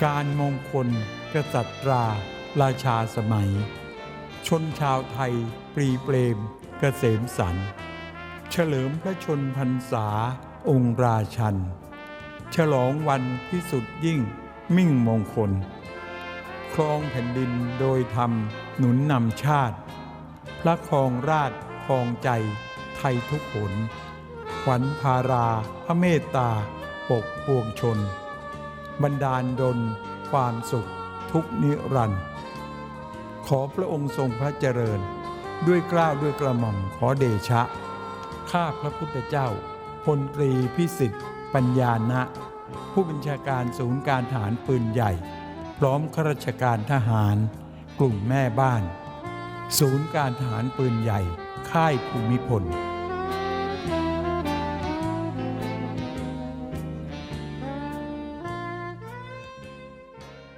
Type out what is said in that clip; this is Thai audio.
การมงคลกษัตราราชาสมัย ชนชาวไทย ปรีเปรมเกษมสัน เฉลิมพระชนพรรษาองค์ราชัน ฉลองวันพิสุทธิ์ยิ่งมิ่งมงคล ครองแผ่นดินโดยธรรมหนุนนำชาติ พระครองราชครองใจไทยทุกหนขวัญพาราพระเมตตา ปกปวงชน บรรดาลดลความสุขทุกนิรันดร์ขอพระองค์ทรงพระเจริญ ด้วยเกล้าวด้วยกระหม่อมขอเดชะ ข้าพระพุทธเจ้าพลตรีพิสิทธิ์ ปัญญานะผู้บัญชาการศูนย์การฐานปืนใหญ่ พร้อมข้าราชการทหาร กลุ่มแม่บ้าน ศูนย์การทหารปืนใหญ่ ค่ายภูมิพล